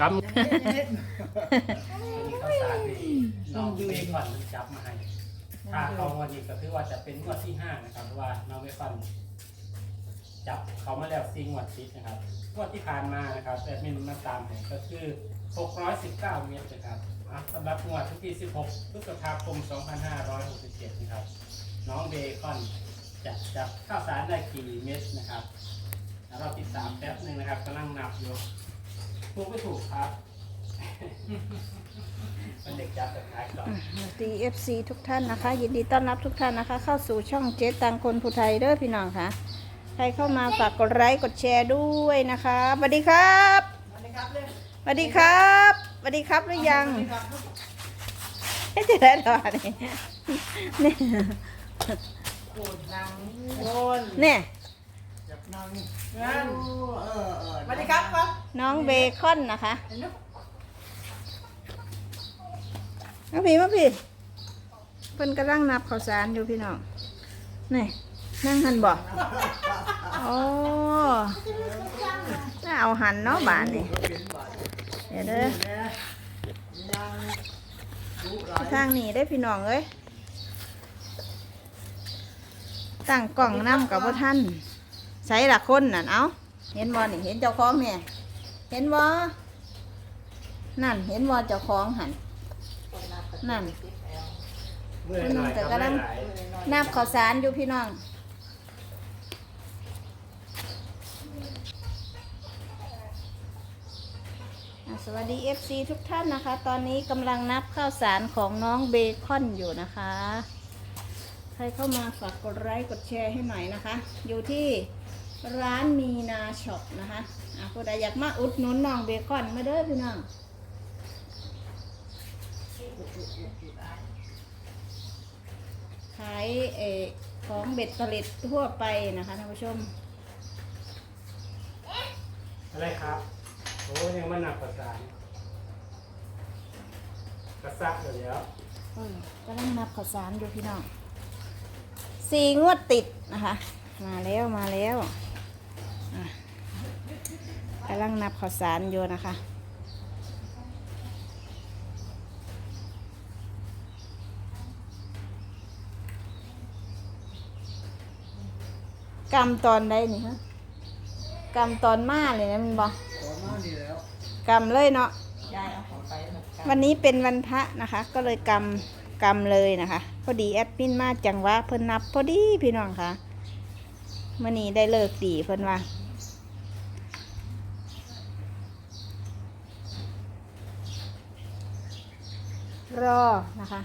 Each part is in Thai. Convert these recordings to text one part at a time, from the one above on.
กำอันนี้ข้าวสารที่น้องเบคอนมันจับมาให้ถ้าเขาวันนี้ก็คือว่าจะเป็นงวดที่ห้านะครับเพราะว่าน้องเบคอนจับเขามาแล้วซีงวดติดนะครับงวดที่ผ่านมานะครับแต่เมนูมาตามให้ก็คือ 619 เมตรนะครับอะสำหรับงวดที่ 16พฤษภาคม 2567 นะครับ น้องเบคอนจะจับข้าวสารได้กี่เม็ดนะครับแล้วเราติดตามแป๊บหนึ่งนะครับกำลังนับอยู่ ถูกไม่ถูกครับเป็นเด็กจับแต่ขายก่อน ดีเอฟซีทุกท่านนะคะ ยินดีต้อนรับทุกท่านนะคะ เข้าสู่ช่องเจ๊ตังคนผู้ไทยเด้อพี่น้องค่ะ ใครเข้ามาฝากกดไลค์กดแชร์ด้วยนะคะสวัสดีครับสวัสดีครับสวัสดีครับสวัสดีครับหรือยังเอ๊ะจะได้หรอเนี่ยเนี่ยโกนนังโกนเนี่ยนังงั้นเออเออสวัสดีครับครับ น้องเบคอนนะคะมาพี่มาพี่เพิ่นกำลังนับข้าวสารอยู่พี่น้องนี่นั่งหันบ่โอ้น่าเอาหันเนาะบานนี่เดี๋ยวเด้อยังดุหลายทางนี้ได้พี่น้องเอ้ยตั้งกล่องน้ำกับพ่ท่านใช้ละคนน่ะเอาเห็นบ่นี่เห็นเจ้าของเนี่ย เห็นบ่นั่น เห็นบ่เจ้าของหัน นั่น เมื่อยหน่อยแต่กำลัได้งหลายนับข้าวสารอยู่พี่น้อง อะสวัสดี FC ทุกท่านนะคะ ตอนนี้กำลังนับข้าวสารของน้องเบคอนอยู่นะคะ ใครเข้ามาฝากกดไลค์กดแชร์ให้หน่อยนะคะ อยู่ที่ ร้านมีนาช็อปนะคะอะผู้ใดอยากมาอุดหนุนน้องเบคอนมาเด้อพี่น้องขายเออของเบ็ดเตล็ดทั่วไปนะคะท่านผู้ชม อะไรครับ โอ้ยังมันหนักประสานกระซักเดี๋ยวเดี๋ยวเออก็ต้องนับข้าวสารอยู่พี่น้องสี่งวดติดนะคะ มาแล้วมาแล้วอะ กำลังนับข้าวสารอยู่นะคะกำตอนใดนี่ฮะกำตอนมาเลยนะมันบอกขอมาดีแล้วกำเลยเนาะยายเอาของไปหมดกันวันนี้เป็นวันพระนะคะ ก็เลยกำกำเลยนะคะ พอดีแอดมินมาจังหวะเพิ่นนับพอดีพี่น้องค่ะ มื่อนี้ได้เลิกดีเพิ่นว่า รอนะคะ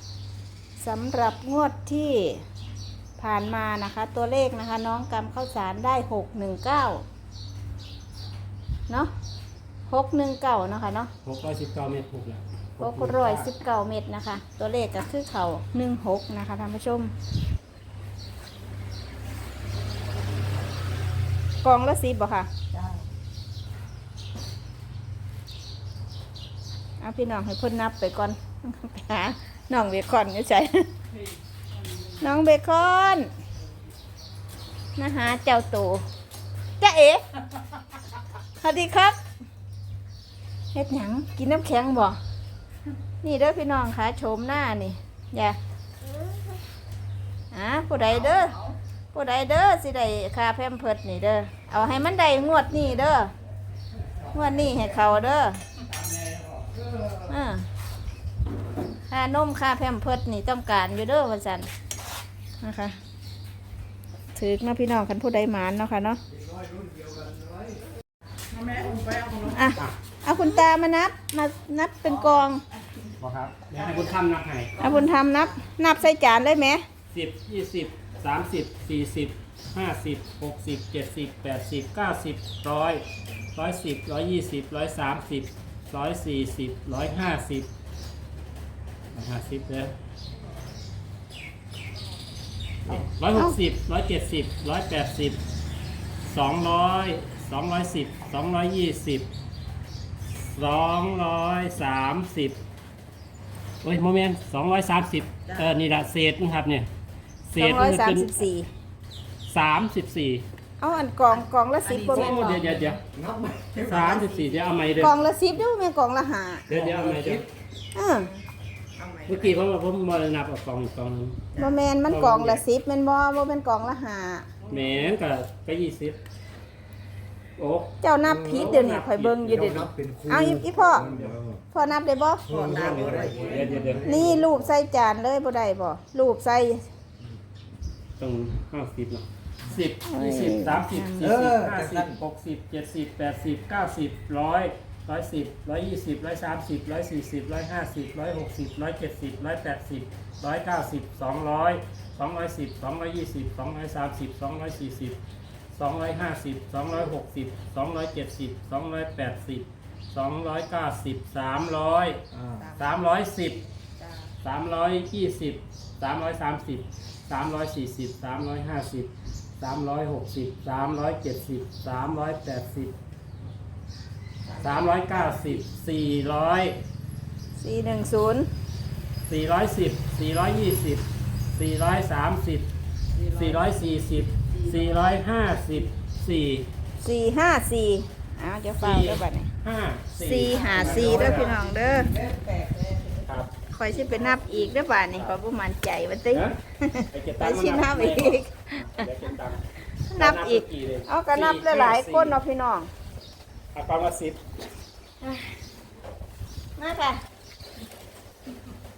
สำหรับงวดที่ผ่านมานะคะ ตัวเลขนะคะ น้องกำข้าวสารได้หกหนึ่งเก้าเนาะหกหนึ่งเก้าเนาะค่ะเนาะหกร้อยสิบเก้าเมตรถูกแล้วหกร้อยสิบเก้าเม็ดนะคะ ตัวเลขก็คือเขาหนึ่งหกนะคะท่านผู้ชม กองละสิบบ่ค่ะจ้าเอาพี่น้องให้เพ่นนับไปก่อนไปหาน้องเบคอนอยู่ใจน้องเบคอนนะหาเจ้าตูจ้าเอ๋สวัสดีครับเฮ็ดหยังกินน้ำแข็งบ่นี่เด้อพี่น้องค่ะโฉมหน้านี่อย่าอะผู้ใดเด้อ ผู้ใดเด้อสิได้ค่าแพมเพิดนี่เด้อเอาให้มันได้งวดนี่เด้องวดนี่ให้เขาเด้ออ่าค่านมค่าแพมเพิดนี่ต้องการอยู่เด้อวันจันนะคะถือนะพี่น้องคันผู้ใดหมานเนาะค่ะเนาะแม่อุ้มไปเอาขนมอะเอาคุณตามานับมานับเป็นกองบอกครับเดี๋ยวให้คุณทำนับให้เอาบุญธรรมนับ นับใส่จานเลยไหมสิบยี่สิบ สามสิบสี่สิบห้าสิบหกสิบเจ็ดสิบแปดสิบเก้าสิบร้อยร้อยสิบร้อยยี่สิบร้อยสามสิบร้อยสี่สิบร้อยห้าสิบห้าสิบเลยร้อยหกสิบร้อยเจ็ดสิบร้อยแปดสิบสองร้อยสองร้อยสิบสองร้อยยี่สิบสองร้อยสามสิบโอ้ยโมเมนต์สองร้อยสามสิบเออ นี่ละเศษนะครับเนี่ย เศสอษงร้อยมันสามเป็นสิบสี่สามสิบสี่เเอาอันกล่องกล่องละสิบโอ้บ่แม่นบ่เดี๋ยวเดี๋ยวเดี๋ยวนับไหมสามสิบสี่เดี๋ยวเอาไม่เด้กล่อองละสิบเด้อแม่นกล่องละห้าเดี๋ยวเดี๋ยวเอาไม่เด้อเออเมื่อกี้ผมว่าผมบ่ได้นับเอากล่องอีกกล่องหนึงบ่แม่นมันกล่องละสิบแม่นบ่บ่เป็นกล่องละห้าแหมนก็ก็ยี่สิบโอ้เจ้านับผิดเดี๋ยวนี้ข่อยเบิ่งอยู่เดี๋ยวนี้นับเป็นคู่เอาอีอีพ่อเดี๋ยวพ่อนับได้บ่พ่อนับอะไรเดี๋ยวเดี๋ยวเดี๋ยวนี่รูปใส่จานเลยบ่ได้บ่รูปใส่ ตรงห้าสิบเนาะสิบโอ้ยยี่สิบสามสิบสี่สิบห้าสิบหกสิบเจ็ดสิบแปดสิบเก้าสิบร้อยร้อยสิบร้อยยี่สิบร้อยสามสิบร้อยสี่สิบร้อยห้าสิบร้อยหกสิบร้อยเจ็ดสิบร้อยแปดสิบร้อยเก้าสิบสองร้อยสองร้อยสิบสองร้อยยี่สิบสองร้อยสามสิบสองร้อยสี่สิบสองร้อยห้าสิบสองร้อยหกสิบสองร้อยเจ็ดสิบสองร้อยแปดสิบสองร้อยเก้าสิบสามร้อยอ่าสามร้อยสิบสามร้อยยี่สิบสามร้อยสามสิบ สามร้อยสี่สิบสามร้อยห้าสิบสามร้อยหกสิบสามร้อยเจ็ดสิบสามร้อยแปดสิบสามร้อยเก้าสิบสี่ร้อย410สี่ร้อยสิบสี่ร้อยยี่สิบสี่ร้อยสามสิบสี่ร้อยสี่สิบสี่ร้อยห้าสิบสี่454อ้าวเดี๋ยวฟังเด้อบัดนี้ห้า454เด้อพี่น้องเด้อครับค อยสิไปนับอีกเด้อบัดนี้ขอยบ่มั่นใจว่าตินะไปเก็บไปตังค์สินับอีกเดี๋ยวเก็บตังค์นับอีก เอาก็นับหลายๆคนเนาะพี่น้องเอากล่องละสิบมาค่ะ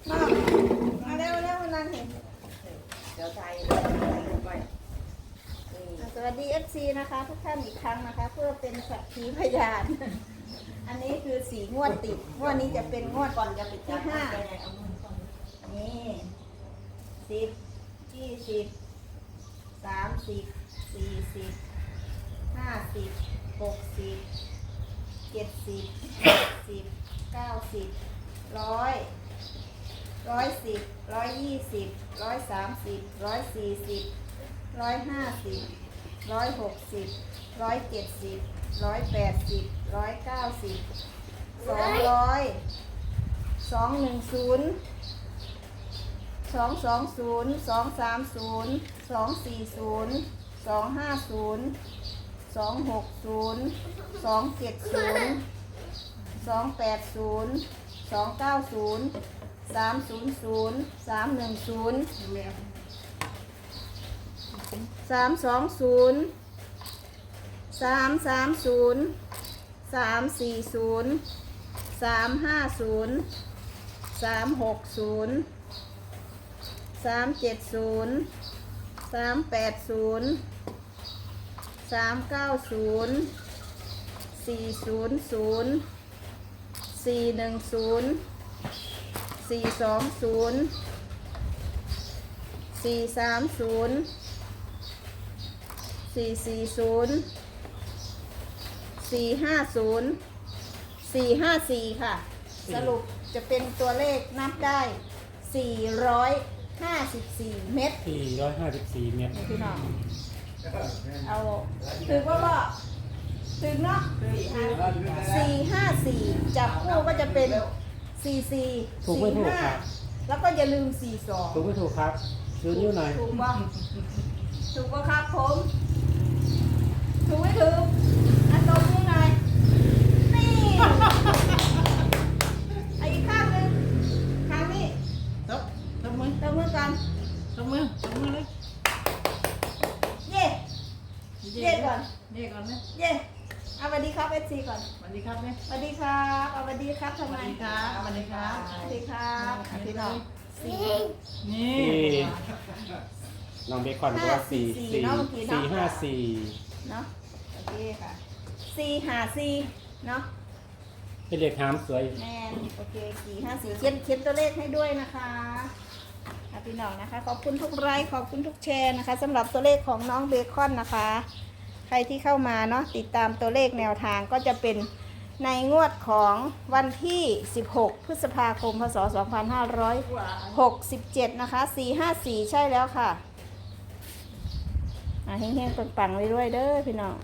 มามาเร็วเร็วนั่นเห็นเดี๋ยวไทยไปสวัสดี FC นะคะ ทุกท่านอีกครั้งนะคะ เพื่อเป็นสักขีพยาน อันนี้คือสีงวดติด งวดนี้จะเป็นงวดก่อนจะปิดที่ห้านี่สิบยี่สิบสามสิบสี่สิบห้าสิบหกสิบเจ็ดสิบแปดสิบเก้าสิบร้อยร้อยสิบร้อยยี่สิบร้อยสามสิบร้อยสี่สิบร้อยห้าสิบร้อยหกสิบ ร้อยเจ็ดสิบร้อยแปดสิบร้อยเก้าสิบสองร้อยสองหนึ่งศูนย์สองสองศูนย์สองสามศูนย์สองสี่ศูนย์สองห้าศูนย์สองหกศูนย์สองเจ็ดศูนย์สองแปดศูนย์สองเก้าศูนย์สามศูนย์ศูนย์สามหนึ่งศูนย์สามสองศูนย์ สามสามศูนย์สามสี่ศูนย์สามห้าศูนย์สามหกศูนย์สามเจ็ดศูนย์สามแปดศูนย์สามเก้าศูนย์สี่ศูนย์ศูนย์สี่หนึ่งศูนย์สี่สองศูนย์สี่สามศูนย์สี่สี่ศูนย์ สี่ห้าศูนย์สี่ห้าสี่ค่ะ สรุปจะเป็นตัวเลขนับได้สี่ร้อยห้าสิบสี่เม็ดสี่ร้อยห้าสิบสี่เมตรพี่น้องเอาถึงว่าบ่ถึงเนาะสี่ห้าสี่จับคู่ก็จะเป็นสี่สี่ถูกไม่สี่ถูกห้าครับ แล้วก็อย่าลืมสี่สองถูกไม่ถูกครับซื้อนิ้วหน่อยถูกบ่ถูกบ่ครับผม ถูกไม่ถูกอันตรงนี้หน่อยนี่ ไอ้อีกข้างหนึงข้างนี้ตบตบมือตบมือกันตบมือตบมือเลยเย่เย่ก่อนเย่ก่อนนะเย่เอาสวัสดีครับเอซีก่อนสวัสดีครับเนี่ยสวัสดีครับเอาสวัสดีครับสทำไมวัสดีครับสวัสดีครับสวัสดีครับอะพี่น้องสี่นี่น้องเบคอนบอกว่าสี่ห้าสี่สี่เนอะเมื่อกี้เนอะสี่ห้าสี่เนาะโอเคค่ะสี่หาสี่เนาะ เป็นเลขหามสวยแม่นโอเคสี่ห้าสี่เขียนเขียนตัวเลขให้ด้วยนะคะค่ะพี่น้องนะคะ ขอบคุณทุกไลค์ขอบคุณทุกแชร์นะคะสำหรับตัวเลขของน้องเบคอนนะคะ ใครที่เข้ามาเนาะติดตามตัวเลขแนวทางก็จะเป็นในงวดของวันที่ 16 พฤษภาคม พศ 2567 นะคะ 454 ใช่แล้วค่ะอะเฮงๆปังๆไว้ด้วยเด้อพี่น้อง